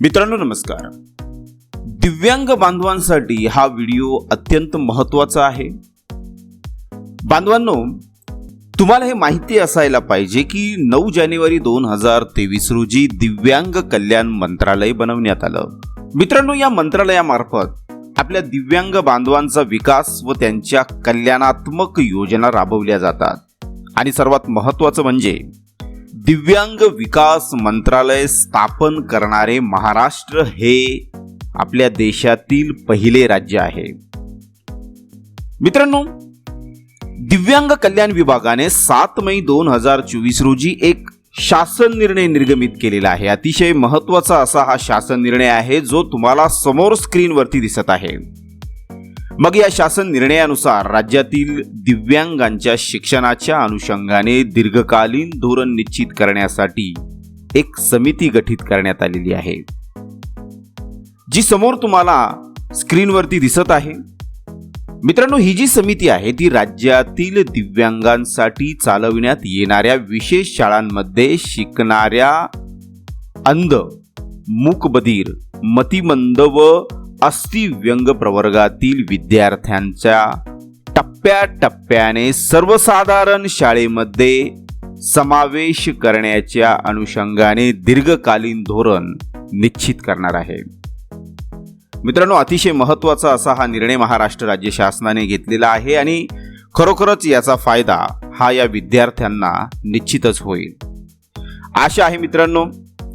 मित्रांनो नमस्कार. दिव्यांग बांधवांसाठी हा व्हिडिओ अत्यंत महत्त्वाचा आहे. बांधवांनो तुम्हाला हे माहिती असायला पाहिजे की नऊ जानेवारी दोन हजार तेवीस रोजी दिव्यांग कल्याण मंत्रालय बनवण्यात आलं. मित्रांनो या मंत्रालयामार्फत आपल्या दिव्यांग बांधवांचा विकास व त्यांच्या कल्याणात्मक योजना राबवल्या जातात. आणि सर्वात महत्वाचं म्हणजे दिव्यांग विकास मंत्रालय स्थापन करणारे महाराष्ट्र हे आपल्या देशातील पहिले राज्य आहे. मित्रांनो दिव्यांग कल्याण विभागाने सात मे दोन हजार चोवीस रोजी एक शासन निर्णय निर्गमित केलेला आहे. अतिशय महत्त्वाचा असा हा शासन निर्णय आहे जो तुम्हाला समोर स्क्रीनवरती दिसत आहे. मग या शासन निर्णयानुसार राज्यातील दिव्यांगांच्या शिक्षणाच्या अनुषंगाने दीर्घकालीन धोरण निश्चित करण्यासाठी एक समिती गठीत करण्यात आलेली आहे. जी समोर तुम्हाला स्क्रीनवरती दिसत आहे. मित्रांनो ही जी समिती आहे ती राज्यातील दिव्यांगांसाठी चालविण्यात येणाऱ्या विशेष शाळांमध्ये शिकणाऱ्या अंध मूकबधीर मतिमंद व अस्थिव्यंग प्रवर्गातील विद्यार्थ्यांच्या टप्प्याटप्प्याने सर्वसाधारण शाळेमध्ये समावेश करण्याच्या अनुषंगाने दीर्घकालीन धोरण निश्चित करणार आहे. मित्रांनो अतिशय महत्त्वाचा असा हा निर्णय महाराष्ट्र राज्य शासनाने घेतलेला आहे आणि खरोखरच याचा फायदा हा या विद्यार्थ्यांना निश्चितच होईल. आशा आहे मित्रांनो